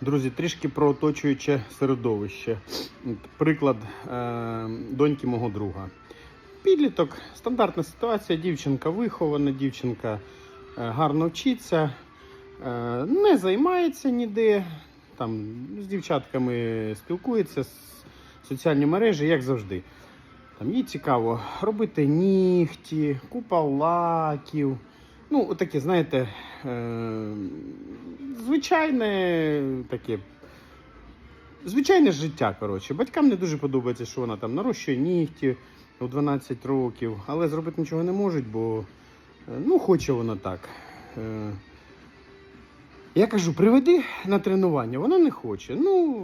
Друзі, трішки про оточуюче середовище. Приклад е, доньки мого друга. Підліток, стандартна ситуація, дівчинка вихована, дівчинка е, гарно вчиться, е, не займається ніде, там, з дівчатками спілкується, соціальні мережі, як завжди. Там їй цікаво робити нігті, купа лаків. Ну, таке, знаєте, звичайне таке. Звичайне життя, коротше. Батькам не дуже подобається, що вона там нарощує нігті у 12 років, але зробити нічого не можуть, бо е, ну, хоче вона так. Е, Я кажу, приведи на тренування. Вона не хоче. Ну,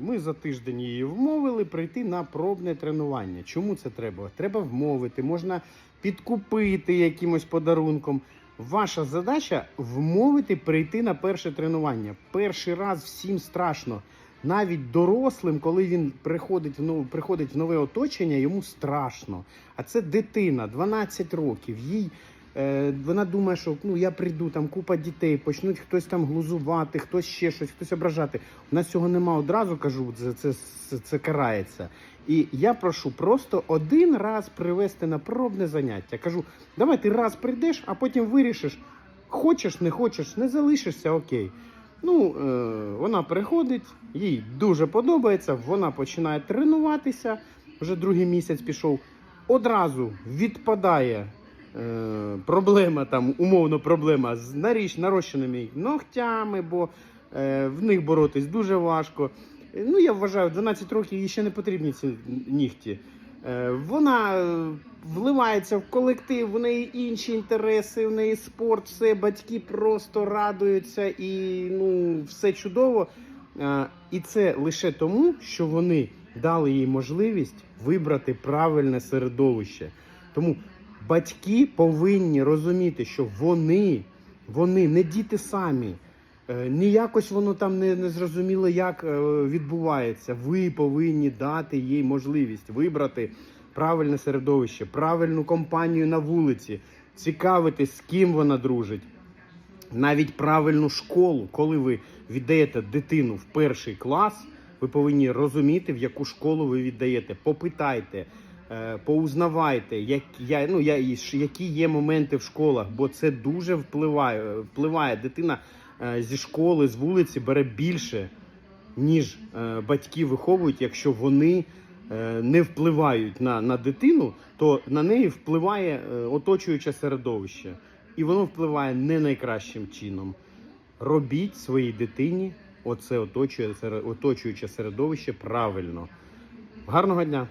ми за тиждень її вмовили прийти на пробне тренування. Чому це треба? Треба вмовити, можна підкупити якимось подарунком. Ваша задача вмовити прийти на перше тренування. Перший раз всім страшно. Навіть дорослим, коли він приходить в нове, приходить в нове оточення, йому страшно. А це дитина, 12 років. Їй Е, вона думає, що ну я прийду, там купа дітей, почнуть хтось там глузувати, хтось ще щось, хтось ображати. У нас цього нема одразу, кажу, це, це, це, це карається. І я прошу просто один раз привести на пробне заняття. Кажу, давай ти раз прийдеш, а потім вирішиш, хочеш, не хочеш, не залишишся, окей. Ну, е, вона приходить, їй дуже подобається, вона починає тренуватися. Вже другий місяць пішов. Одразу відпадає е, проблема, там, умовно проблема з наріж, нарощеними ногтями, бо е, в них боротись дуже важко. Ну, я вважаю, 12 років їй ще не потрібні ці нігті. Е, Вона е, вливається в колектив, в неї інші інтереси, в неї спорт, все, батьки просто радуються і ну, все чудово. Е, І це лише тому, що вони дали їй можливість вибрати правильне середовище. Тому батьки повинні розуміти, що вони, вони не діти самі. Е, Ніякось воно там не, не зрозуміло, як е, відбувається. Ви повинні дати їй можливість вибрати правильне середовище, правильну компанію на вулиці, цікавитись, з ким вона дружить. Навіть правильну школу, коли ви віддаєте дитину в перший клас, ви повинні розуміти, в яку школу ви віддаєте. Попитайте, поузнавайте, як, я, ну, я, які є моменти в школах, бо це дуже впливає. впливає. Дитина е, зі школи, з вулиці бере більше, ніж е, батьки виховують, якщо вони е, не впливають на, на дитину, то на неї впливає е, оточуюче середовище. І воно впливає не найкращим чином. Робіть своїй дитині оце оточує, оточуюче середовище правильно. Гарного дня!